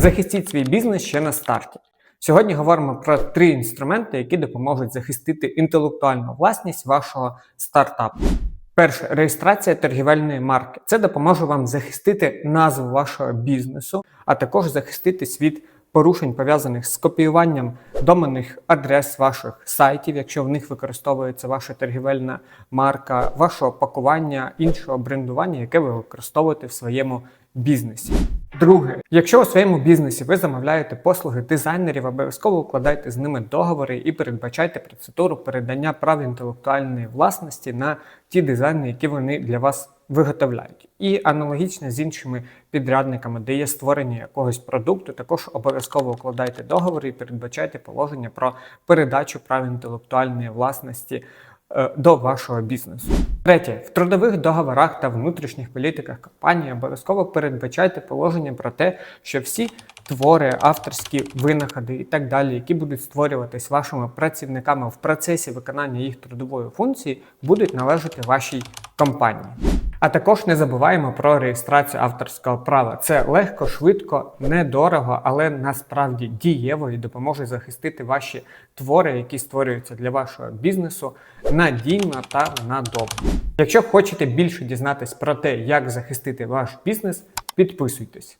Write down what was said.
Захистіть свій бізнес ще на старті. Сьогодні говоримо про три інструменти, які допоможуть захистити інтелектуальну власність вашого стартапу. Перше реєстрація торгівельної марки. Це допоможе вам захистити назву вашого бізнесу, а також захиститись від порушень пов'язаних з копіюванням доменних адрес ваших сайтів, якщо в них використовується ваша торгівельна марка, вашого пакування, іншого брендування, яке ви використовуєте в своєму бізнесі. Друге, якщо у своєму бізнесі ви замовляєте послуги дизайнерів, обов'язково укладайте з ними договори і передбачайте процедуру передання прав інтелектуальної власності на ті дизайни, які вони для вас виготовляють. І аналогічно з іншими підрядниками, де є створення якогось продукту, також обов'язково укладайте договори і передбачайте положення про передачу прав інтелектуальної власності е, до вашого бізнесу. Третє, в трудових договорах та внутрішніх політиках компанії обов'язково передбачайте положення про те, що всі твори, авторські винаходи і так далі, які будуть створюватись вашими працівниками в процесі виконання їх трудової функції, будуть належати вашій компанії. А також не забуваємо про реєстрацію авторського права. Це легко, швидко, недорого, але насправді дієво і допоможе захистити ваші твори, які створюються для вашого бізнесу, надійно та надовго. Якщо хочете більше дізнатись про те, як захистити ваш бізнес, підписуйтесь.